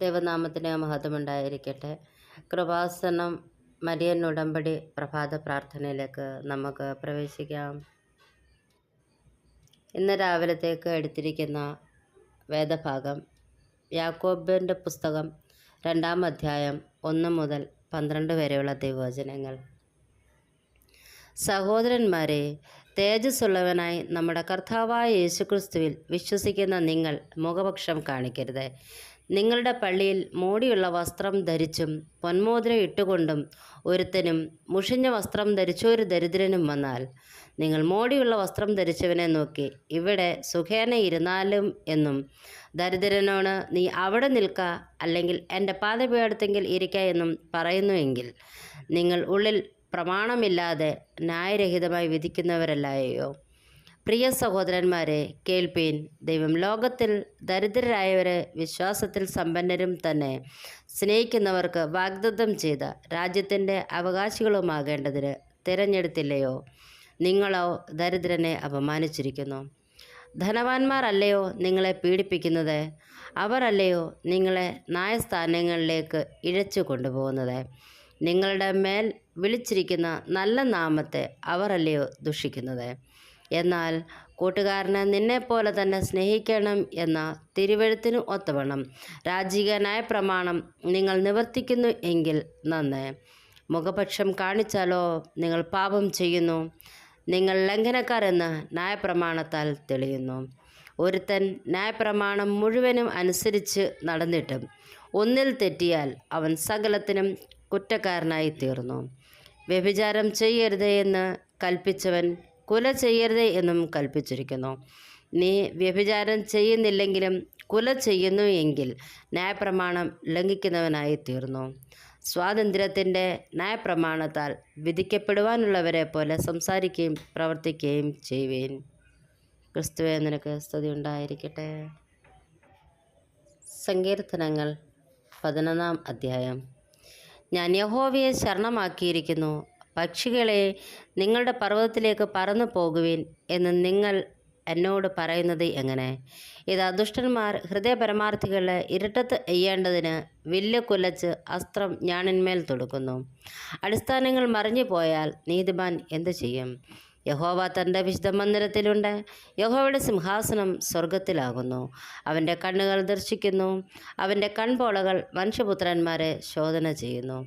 ദൈവനാമത്തിന് മഹത്വമുണ്ടായിരിക്കട്ടെ. കൃപാസനം മരിയൻ ഉടമ്പടി പ്രഭാത പ്രാർത്ഥനയിലേക്ക് നമുക്ക് പ്രവേശിക്കാം. ഇന്ന് രാവിലത്തേക്ക് എടുത്തിരിക്കുന്ന വേദഭാഗം യാക്കോബിന്റെ പുസ്തകം രണ്ടാം അധ്യായം ഒന്ന് മുതൽ പന്ത്രണ്ട് വരെയുള്ള ദൈവവചനങ്ങൾ. സഹോദരന്മാരെ തേജസ്സുള്ളവനായി നമ്മുടെ കർത്താവായ യേശുക്രിസ്തുവിൽ വിശ്വസിക്കുന്ന നിങ്ങൾ മുഖപക്ഷം കാണിക്കരുത്. നിങ്ങളുടെ പള്ളിയിൽ മോടിയുള്ള വസ്ത്രം ധരിച്ചും പൊന്മോതിരം ഇട്ടുകൊണ്ടും ഒരുത്തനും മുഷിഞ്ഞ വസ്ത്രം ധരിച്ച ഒരു ദരിദ്രനും വന്നാൽ നിങ്ങൾ മോടിയുള്ള വസ്ത്രം ധരിച്ചവനെ നോക്കി ഇവിടെ സുഖേന ഇരുന്നാലും എന്നും ദരിദ്രനോട് നീ അവിടെ നിൽക്ക അല്ലെങ്കിൽ എന്റെ പാതപീഠത്തെങ്കിൽ ഇരിക്ക എന്നും പറയുന്നുവെങ്കിൽ നിങ്ങൾ ഉള്ളിൽ പ്രമാണമില്ലാതെ ന്യായരഹിതമായി വിധിക്കുന്നവരല്ലായോ പ്രിയ സഹോദരന്മാരെ കേൾപ്പീൻ. ദൈവം ലോകത്തിൽ ദരിദ്രരായവരെ വിശ്വാസത്തിൽ സമ്പന്നരും തന്നെ സ്നേഹിക്കുന്നവർക്ക് വാഗ്ദത്തം ചെയ്ത രാജ്യത്തിന്റെ അവകാശികളുമാകേണ്ടതിന് തിരഞ്ഞെടുത്തില്ലയോ? നിങ്ങളോ ദരിദ്രനെ അപമാനിച്ചിരിക്കുന്നു. ധനവാന്മാരല്ലയോ നിങ്ങളെ പീഡിപ്പിക്കുന്നത്? അവരല്ലയോ നിങ്ങളെ ന്യായസ്ഥാനങ്ങളിലേക്ക് ഇഴച്ചു കൊണ്ടുപോകുന്നത്? നിങ്ങളുടെ മേൽ വിളിച്ചിരിക്കുന്ന നല്ല നാമത്തെ അവരല്ലയോ ദുഷിക്കുന്നത്? എന്നാൽ കൂട്ടുകാരനെ നിന്നെപ്പോലെ തന്നെ സ്നേഹിക്കണം എന്ന തിരുവഴുത്തിന് ഒത്തവണ്ണം. രാജികനായ പ്രമാണം നിങ്ങൾ നിവർത്തിക്കുന്നു എങ്കിൽ നന്ന്. മുഖപക്ഷം കാണിച്ചാലോ നിങ്ങൾ പാപം ചെയ്യുന്നു? നിങ്ങൾ ലംഘനക്കാരെന്ന് ന്യായപ്രമാണത്താൽ തെളിയുന്നു. ഒരുത്തൻ ന്യായപ്രമാണം മുഴുവനും അനുസരിച്ച് നടന്നിട്ടും ഒന്നിൽ തെറ്റിയാൽ അവൻ സകലത്തിനും കുറ്റക്കാരനായി തീർന്നു. വ്യഭിചാരം ചെയ്യരുത് എന്ന് കൽപ്പിച്ചവൻ കുല ചെയ്യരുത് എന്നും കൽപ്പിച്ചിരിക്കുന്നു. നീ വ്യഭിചാരം ചെയ്യുന്നില്ലെങ്കിലും കുല ചെയ്യുന്നു എങ്കിൽ ന്യായപ്രമാണം ലംഘിക്കുന്നവനായി തീർന്നു. സ്വാതന്ത്ര്യത്തിന്റെ ന്യായപ്രമാണത്താൽ വിധിക്കപ്പെടുവാനുള്ളവരെ പോലെ സംസാരിക്കുകയും പ്രവർത്തിക്കുകയും ചെയ്യുവേൻ. ക്രിസ്തുവെ നിനക്ക് സ്തുതി ഉണ്ടായിരിക്കട്ടെ. സങ്കീർത്തനങ്ങൾ പതിനൊന്നാം അധ്യായം. ഞാൻ യഹോവയെ ശരണമാക്കിയിരിക്കുന്നു. പക്ഷികളെ നിങ്ങളുടെ പർവതത്തിലേക്ക് പറന്നു പോകുവിൻ എന്ന് നിങ്ങൾ എന്നോട് പറയുന്നത് എങ്ങനെ? ഇത് ദുഷ്ടന്മാർ ഹൃദയപരമാർത്ഥികളെ ഇരട്ടത്ത് എയ്യേണ്ടതിന് വില്ല് കുലച്ച് അസ്ത്രം ഞാണിന്മേൽ തൊടുക്കുന്നു. അടിസ്ഥാനങ്ങൾ മറിഞ്ഞു പോയാൽ നീതിമാൻ എന്തു ചെയ്യും? യഹോവ തന്റെ വിശുദ്ധ മന്ദിരത്തിലുണ്ട് യഹോവയുടെ സിംഹാസനം സ്വർഗത്തിലാകുന്നു അവന്റെ കണ്ണുകൾ ദർശിക്കുന്നു. അവന്റെ കൺപോളകൾ മനുഷ്യപുത്രന്മാരെ ശോധന ചെയ്യുന്നു.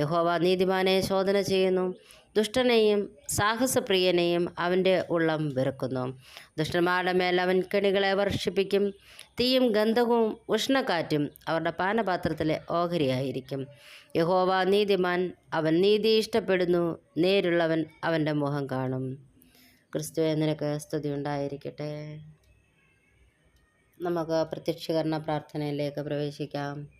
യഹോവ നീതിമാനെ ശോധന ചെയ്യുന്നു. ദുഷ്ടനെയും സാഹസപ്രിയനെയും അവന്റെ ഉള്ളം വെറുക്കുന്നു. ദുഷ്ടന്മാരുടെ മേൽ അവൻ കെണികളെ വർഷിപ്പിക്കും. തീയും ഗന്ധകവും ഉഷ്ണക്കാറ്റും അവരുടെ പാനപാത്രത്തിലെ ഓഹരിയായിരിക്കും. യഹോവ നീതിമാൻ അവൻ നീതി ഇഷ്ടപ്പെടുന്നു. നേരുള്ളവൻ അവന്റെ മുഖം കാണും. ക്രിസ്തു നിനക്ക് സ്തുതി ഉണ്ടായിരിക്കട്ടെ. നമുക്ക് പ്രത്യക്ഷീകരണ പ്രാർത്ഥനയിലേക്ക് പ്രവേശിക്കാം.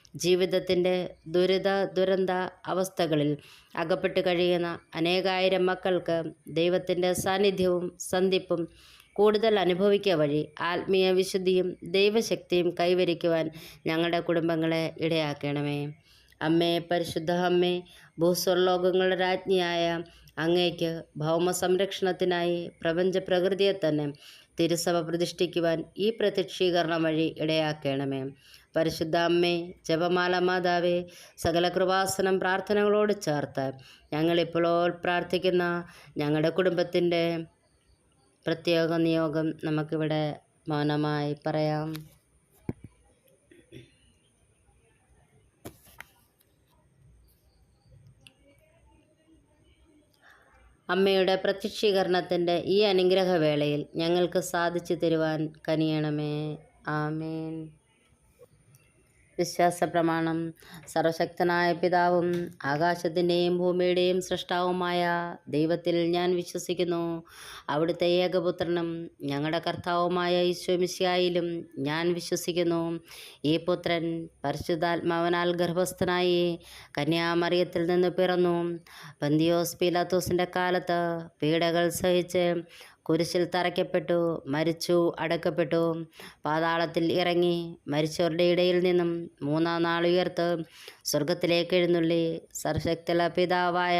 ജീവിതത്തിന്റെ ദുരിത ദുരന്ത അവസ്ഥകളിൽ അകപ്പെട്ട് കഴിയുന്ന അനേകായിരം മക്കൾക്ക് ദൈവത്തിന്റെ സാന്നിധ്യവും സന്ധിപ്പും കൂടുതൽ അനുഭവിക്കുക വഴി ആത്മീയ വിശുദ്ധിയും ദൈവശക്തിയും കൈവരിക്കുവാൻ ഞങ്ങളുടെ കുടുംബങ്ങളെ ഇടയാക്കണമേ. അമ്മേ പരിശുദ്ധ അമ്മേ ഭൂസ്വർലോകങ്ങളുടെ രാജ്ഞിയായ അങ്ങേക്ക് ഭൗമ സംരക്ഷണത്തിനായി പ്രപഞ്ച പ്രകൃതിയെ തന്നെ തിരുസഭ പ്രതിഷ്ഠിക്കുവാൻ ഈ പ്രത്യക്ഷീകരണം വഴി ഇടയാക്കണമേ. പരിശുദ്ധ അമ്മേ ജപമാല മാതാവേ സകല കൃപാസനം പ്രാർത്ഥനകളോട് ചേർത്ത് ഞങ്ങളിപ്പോൾ പ്രാർത്ഥിക്കുന്ന ഞങ്ങളുടെ കുടുംബത്തിന്റെ പ്രത്യേക നിയോഗം നമുക്കിവിടെ മൗനമായി പറയാം. അമ്മയുടെ പ്രത്യക്ഷീകരണത്തിന്റെ ഈ അനുഗ്രഹവേളയിൽ ഞങ്ങൾക്ക് സാധിച്ചു തരുവാൻ കനിയണമേ. ആമേൻ. വിശ്വാസ പ്രമാണം സർവശക്തനായ പിതാവും ആകാശത്തിന്റെയും ഭൂമിയുടെയും സൃഷ്ടാവുമായ ദൈവത്തിൽ ഞാൻ വിശ്വസിക്കുന്നു. അവിടുത്തെ ഏകപുത്രനും ഞങ്ങളുടെ കർത്താവുമായ ഈശ്വമിശിയായിലും ഞാൻ വിശ്വസിക്കുന്നു. ഈ പുത്രൻ പരിശുദ്ധാത്മാവനാൽ ഗർഭസ്ഥനായി കന്യാമറിയത്തിൽ നിന്ന് പിറന്നു. പന്തിയോസ് പീലാത്തോസിന്റെ കാലത്ത് പീഡകൾ സഹിച്ച് കുരിശിൽ തറയ്ക്കപ്പെട്ടു മരിച്ചു അടക്കപ്പെട്ടു. പാതാളത്തിൽ ഇറങ്ങി മരിച്ചവരുടെ ഇടയിൽ നിന്നും മൂന്നാം നാൾ ഉയർത്ത് സ്വർഗത്തിലേക്ക് എഴുന്നള്ളി സർശക്തല പിതാവായ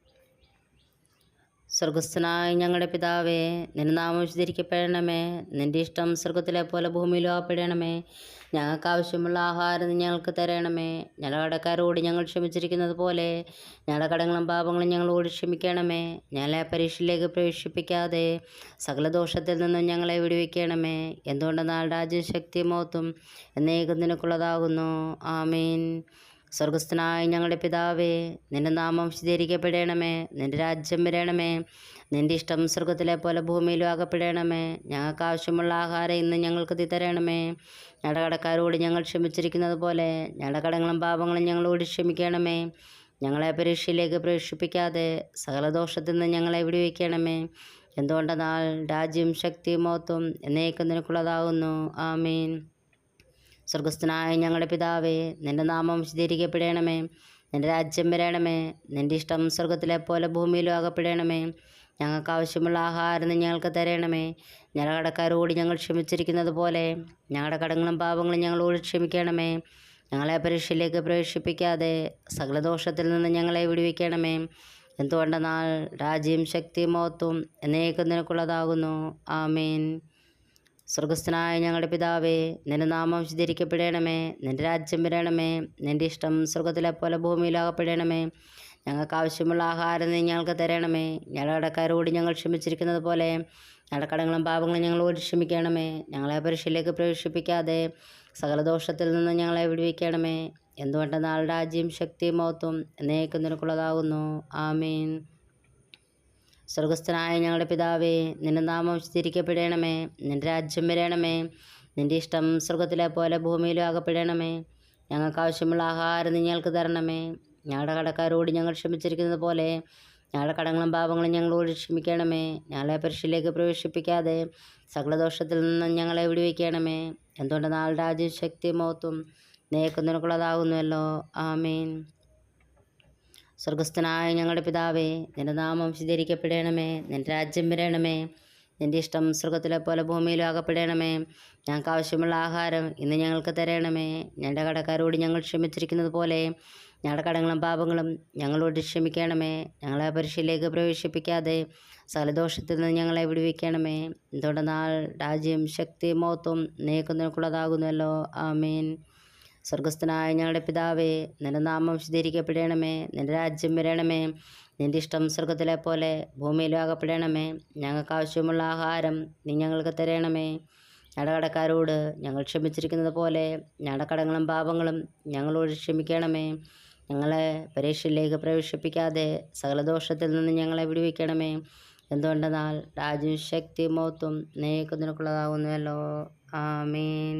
സ്വർഗസ്ഥനായ ഞങ്ങളുടെ പിതാവേ നിന്റെ നാമം വിശദീകരിക്കപ്പെടണമേ നിന്റെ ഇഷ്ടം സ്വർഗത്തിലെ പോലെ ഭൂമിയിലും ആപ്പെടണമേ ഞങ്ങൾക്ക് ആവശ്യമുള്ള ആഹാരം ഞങ്ങൾക്ക് തരണമേ. ഞങ്ങളുടെ കടക്കാരോട് ഞങ്ങൾ ക്ഷമിച്ചിരിക്കുന്നത് പോലെ ഞങ്ങളുടെ കടങ്ങളും പാപങ്ങളും ഞങ്ങളോട് ക്ഷമിക്കണമേ. ഞങ്ങളെ പരീക്ഷയിലേക്ക് പ്രവേശിപ്പിക്കാതെ സകല ദോഷത്തിൽ നിന്നും ഞങ്ങളെ വിടുവിക്കണമേ. എന്തുകൊണ്ടെന്നാൽ രാജ്യം ശക്തി മോത്തും എന്നേക്കും നിനക്കുള്ളതാകുന്നു. ആമീൻ. സ്വർഗസ്ഥനായ ഞങ്ങളുടെ പിതാവേ നിന്റെ നാമം വിശദീകരിക്കപ്പെടണമേ നിന്റെ രാജ്യം വരണമേ നിന്റെ ഇഷ്ടം സ്വർഗത്തിലെ പോലെ ഭൂമിയിലും ആകപ്പെടണമേ ഞങ്ങൾക്ക് ആവശ്യമുള്ള ആഹാരം ഇന്ന് ഞങ്ങൾക്ക് തരണമേ ഞങ്ങളുടെ കടക്കാരോട് ഞങ്ങൾ ക്ഷമിച്ചിരിക്കുന്നത് പോലെ ഞങ്ങളുടെ കടങ്ങളും പാപങ്ങളും ഞങ്ങളോട് ക്ഷമിക്കണമേ. ഞങ്ങളെ പരീക്ഷയിലേക്ക് പ്രവേശിപ്പിക്കാതെ സകലദോഷത്തിൽ നിന്ന് ഞങ്ങളെ വിടുവിക്കണമേ. എന്തുകൊണ്ടെന്നാൽ രാജ്യം ശക്തിയും മോത്തും എന്നേക്കും നിനക്കുള്ളതാകുന്നു. ആമീൻ. സ്വർഗസ്ഥനായ ഞങ്ങളുടെ പിതാവേ നിന്റെ നാമം വിശദീകരിക്കപ്പെടണമേ നിന്റെ രാജ്യം വരണമേ. നിന്റെ ഇഷ്ടം സ്വർഗത്തിലെ പോലെ ഭൂമിയിലും ആകപ്പെടണമേ. ഞങ്ങൾക്ക് ആവശ്യമുള്ള ആഹാരം ഞങ്ങൾക്ക് തരണമേ. ഞങ്ങളുടെ കടക്കാരോട് ഞങ്ങൾ ക്ഷമിച്ചിരിക്കുന്നത് പോലെ ഞങ്ങളുടെ കടങ്ങളും പാപങ്ങളും ഞങ്ങളോട് ക്ഷമിക്കണമേ. ഞങ്ങളെ പരീക്ഷയിലേക്ക് പ്രവേശിപ്പിക്കാതെ സകല ദോഷത്തിൽ നിന്ന് ഞങ്ങളെ വിടുവിക്കണമേ. എന്തുകൊണ്ടെന്നാൽ രാജ്യം ശക്തി മഹത്വം എന്നേക്കും നിനക്കുള്ളതാകുന്നു. ആമീൻ. സ്വർഗസ്ഥനായ ഞങ്ങളുടെ പിതാവേ നിന്റെ നാമം വിശദീകരിക്കപ്പെടണമേ നിന്റെ രാജ്യം വരണമേ നിന്റെ ഇഷ്ടം സ്വർഗത്തിലെ പോലെ ഭൂമിയിലാകപ്പെടണമേ ഞങ്ങൾക്ക് ആവശ്യമുള്ള ആഹാരം നീ ഞങ്ങൾക്ക് തരണമേ. ഞങ്ങളുടെ കടക്കാരോട് ഞങ്ങൾ ക്ഷമിച്ചിരിക്കുന്നത് പോലെ ഞങ്ങളുടെ കടങ്ങളും പാപങ്ങളും ഞങ്ങളോട് ക്ഷമിക്കണമേ. ഞങ്ങളെ പരീക്ഷയിലേക്ക് പ്രവേശിപ്പിക്കാതെ സകല ദോഷത്തിൽ നിന്ന് ഞങ്ങളെ വിടുവിക്കണമേ. എന്തുകൊണ്ടെന്നാൽ രാജ്യം ശക്തിയും മഹത്വം എന്നേക്കും നിനക്കുള്ളതാകുന്നു. ആമീൻ. സ്വർഗസ്ഥനായ ഞങ്ങളുടെ പിതാവേ നിന്റെ നാമം വിശദീകരിക്കപ്പെടണമേ നിന്റെ രാജ്യം വരണമേ നിന്റെ ഇഷ്ടം സ്വർഗത്തിലെ പോലെ ഭൂമിയിലും ആകപ്പെടണമേ. ഞങ്ങൾക്ക് ആവശ്യമുള്ള ആഹാരം നീ ഞങ്ങൾക്ക് തരണമേ. ഞങ്ങളുടെ കടക്കാരോട് ഞങ്ങൾ ക്ഷമിച്ചിരിക്കുന്നത് പോലെ ഞങ്ങളുടെ കടങ്ങളും പാപങ്ങളും ഞങ്ങളോട് ക്ഷമിക്കണമേ. ഞങ്ങളെ പരിശീലിലേക്ക് പ്രവേശിപ്പിക്കാതെ സകലദോഷത്തിൽ നിന്നും ഞങ്ങളെ വിടുവിക്കണമേ. എന്തുകൊണ്ട് നാൾ രാജ്യം ശക്തി മഹത്വം നേക്കുന്നതിനുള്ളതാകുന്നുവല്ലോ ആമീൻ. സ്വർഗസ്ഥനായ ഞങ്ങളുടെ പിതാവേ നിന്റെ നാമം വിശദീകരിക്കപ്പെടണമേ നിന്റെ രാജ്യം വരണമേ. നിന്റെ ഇഷ്ടം സ്വർഗത്തിലെ പോലെ ഭൂമിയിലും ആകപ്പെടണമേ. ഞങ്ങൾക്ക് ആവശ്യമുള്ള ആഹാരം ഇന്ന് ഞങ്ങൾക്ക് തരണമേ. ഞങ്ങളുടെ കടക്കാരോട് ഞങ്ങൾ ക്ഷമിച്ചിരിക്കുന്നത് പോലെ ഞങ്ങളുടെ കടങ്ങളും പാപങ്ങളും ഞങ്ങളോട് ക്ഷമിക്കണമേ. ഞങ്ങളെ പരീക്ഷയിലേക്ക് പ്രവേശിപ്പിക്കാതെ സലദോഷത്തിൽ നിന്ന് ഞങ്ങളെ വിടുവിക്കണമേ. എന്തുകൊണ്ടെന്നാൽ രാജ്യം ശക്തി മഹത്വം നീക്കുന്നതിനുള്ളതാകുന്നുവല്ലോ ആമീൻ. സ്വർഗസ്ഥനായ ഞങ്ങളുടെ പിതാവേ നിന്റെ നാമം വിശദീകരിക്കപ്പെടണമേ നിന്റെ രാജ്യം വരണമേ നിന്റെ ഇഷ്ടം സ്വർഗത്തിലെ പോലെ ഭൂമിയിലും ആകപ്പെടണമേ. ഞങ്ങൾക്ക് ആവശ്യമുള്ള ആഹാരം നീ ഞങ്ങൾക്ക് തരണമേ. ഞങ്ങളുടെ കടക്കാരോട് ഞങ്ങൾ ക്ഷമിച്ചിരിക്കുന്നത് പോലെ ഞങ്ങളുടെ കടങ്ങളും പാപങ്ങളും ഞങ്ങളോട് ക്ഷമിക്കണമേ. ഞങ്ങളെ പരീക്ഷയിലേക്ക് പ്രവേശിപ്പിക്കാതെ സകല ദോഷത്തിൽ നിന്ന് ഞങ്ങളെ വിടുവിക്കണമേ. എന്തുകൊണ്ടെന്നാൽ രാജ്യം ശക്തി മഹത്വം നീക്കുന്നതിനുള്ളതാകുന്നുവല്ലോ ആമീൻ.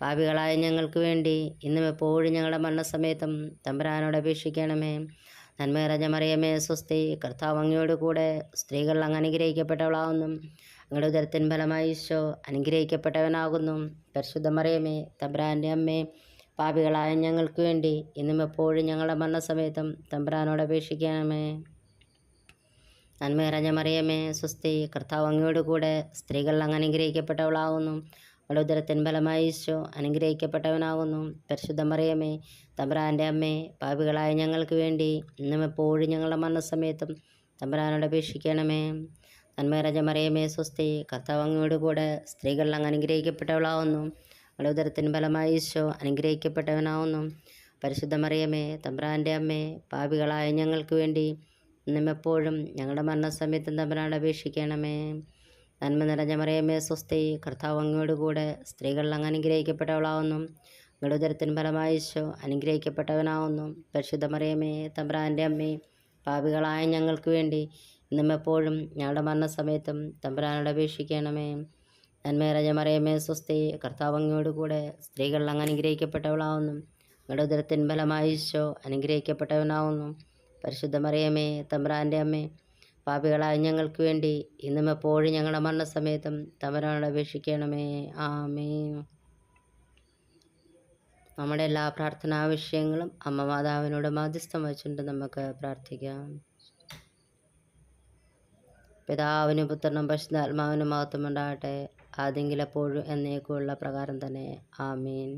പാപികളായ ഞങ്ങൾക്ക് വേണ്ടി ഇന്നും എപ്പോഴും ഞങ്ങളുടെ മരണസമയത്തും തമ്പുരാനോട് അപേക്ഷിക്കണമേ. നന്മ മറിയമേ സ്വസ്തി കർത്താവ് അങ്ങയോട് കൂടെ സ്ത്രീകൾ അങ്ങ് അനുഗ്രഹിക്കപ്പെട്ടവളാവുന്നു അങ്ങയുടെ ഉദരത്തിൻ ഫലമായി ഈശോ അനുഗ്രഹിക്കപ്പെട്ടവനാകുന്നു പരിശുദ്ധ മറിയമേ തമ്പുരാന്റെ അമ്മേ പാപികളായ ഞങ്ങൾക്ക് വേണ്ടി ഇന്നും എപ്പോഴും ഞങ്ങളുടെ മരണസമയത്തും തമ്പുരാനോട് അപേക്ഷിക്കണമേ. നന്മയിറഞ്ഞ മറിയമേ സ്വസ്തി കർത്താവ് അങ്ങയോട് കൂടെ സ്ത്രീകൾ അങ്ങ് അനുഗ്രഹിക്കപ്പെട്ടവളാകുന്നു അവളുടെ ഉദരത്തിൻ ഫലമായി ഈശോ അനുഗ്രഹിക്കപ്പെട്ടവനാകുന്നു. പരിശുദ്ധ മറിയമേ തമ്പുരാന്റെ അമ്മേ പാപികളായ ഞങ്ങൾക്ക് വേണ്ടി ഇന്നും എപ്പോഴും ഞങ്ങളുടെ മരണസമയത്തും തമ്പുരാനോട് അപേക്ഷിക്കണമേ. നന്മരജ മറിയമ്മേ സ്വസ്തി കർത്താവ് അങ്ങയോട് കൂടെ സ്ത്രീകൾ അങ്ങ് അനുഗ്രഹിക്കപ്പെട്ടവളാവുന്നു. അവളുടെ ഉദരത്തിൻ ഫലമായി ഈശോ അനുഗ്രഹിക്കപ്പെട്ടവനാവുന്നു. പരിശുദ്ധ മറിയമേ തമ്പുരാന്റെ അമ്മേ പാപികളായ ഞങ്ങൾക്ക് വേണ്ടി ഇന്നും എപ്പോഴും ഞങ്ങളുടെ മരണസമയത്തും തമ്പുരാനോട് അപേക്ഷിക്കണമേ. നന്മ നിറഞ്ഞ മറിയമ്മേ സ്വസ്തി. കർത്താവ് അങ്ങയോട് കൂടെ സ്ത്രീകളിൽ അങ്ങ് അനുഗ്രഹിക്കപ്പെട്ടവളാവുന്നു. നിങ്ങളുടെ ഫലമായിശോ ഫലമായി അനുഗ്രഹിക്കപ്പെട്ടവനാവുന്നു. പരിശുദ്ധ മറിയമ്മേ തമ്പ്രാന്റെ അമ്മേ പാപികളായ ഞങ്ങൾക്ക് വേണ്ടി ഇന്നും എപ്പോഴും ഞങ്ങളുടെ മരണസമയത്തും തമ്പുരാനോട് അപേക്ഷിക്കണമേ. നന്മയിറഞ്ഞ മറിയമ്മേ സ്വസ്തി. കർത്താവ് അങ്ങയോട് കൂടെ സ്ത്രീകളിൽ അങ്ങ് അനുഗ്രഹിക്കപ്പെട്ടവളാവുന്നു. നിങ്ങളുടെ ഉദരത്തിൻ ഫലമായി അനുഗ്രഹിക്കപ്പെട്ടവനാവുന്നു. പരിശുദ്ധ മറിയമ്മേ തമ്പ്രാന്റെ അമ്മേ പാപികളായ ഞങ്ങൾക്ക് വേണ്ടി ഇന്നും എപ്പോഴും ഞങ്ങളുടെ മരണസമയത്തും തമ്പുരാനോട് അപേക്ഷിക്കണമേ. ആമേ നമ്മുടെ എല്ലാ പ്രാർത്ഥനാ വിഷയങ്ങളും അമ്മ മാതാവിനോട് മാധ്യസ്ഥം വച്ചുകൊണ്ട് നമുക്ക് പ്രാർത്ഥിക്കാം. പിതാവിനും പുത്രനും പരിശുദ്ധാത്മാവിനും മഹത്വം ഉണ്ടാകട്ടെ. ആദ്യെങ്കിലും എപ്പോഴും എന്നേക്കുമുള്ള പ്രകാരം തന്നെ. ആമീൻ.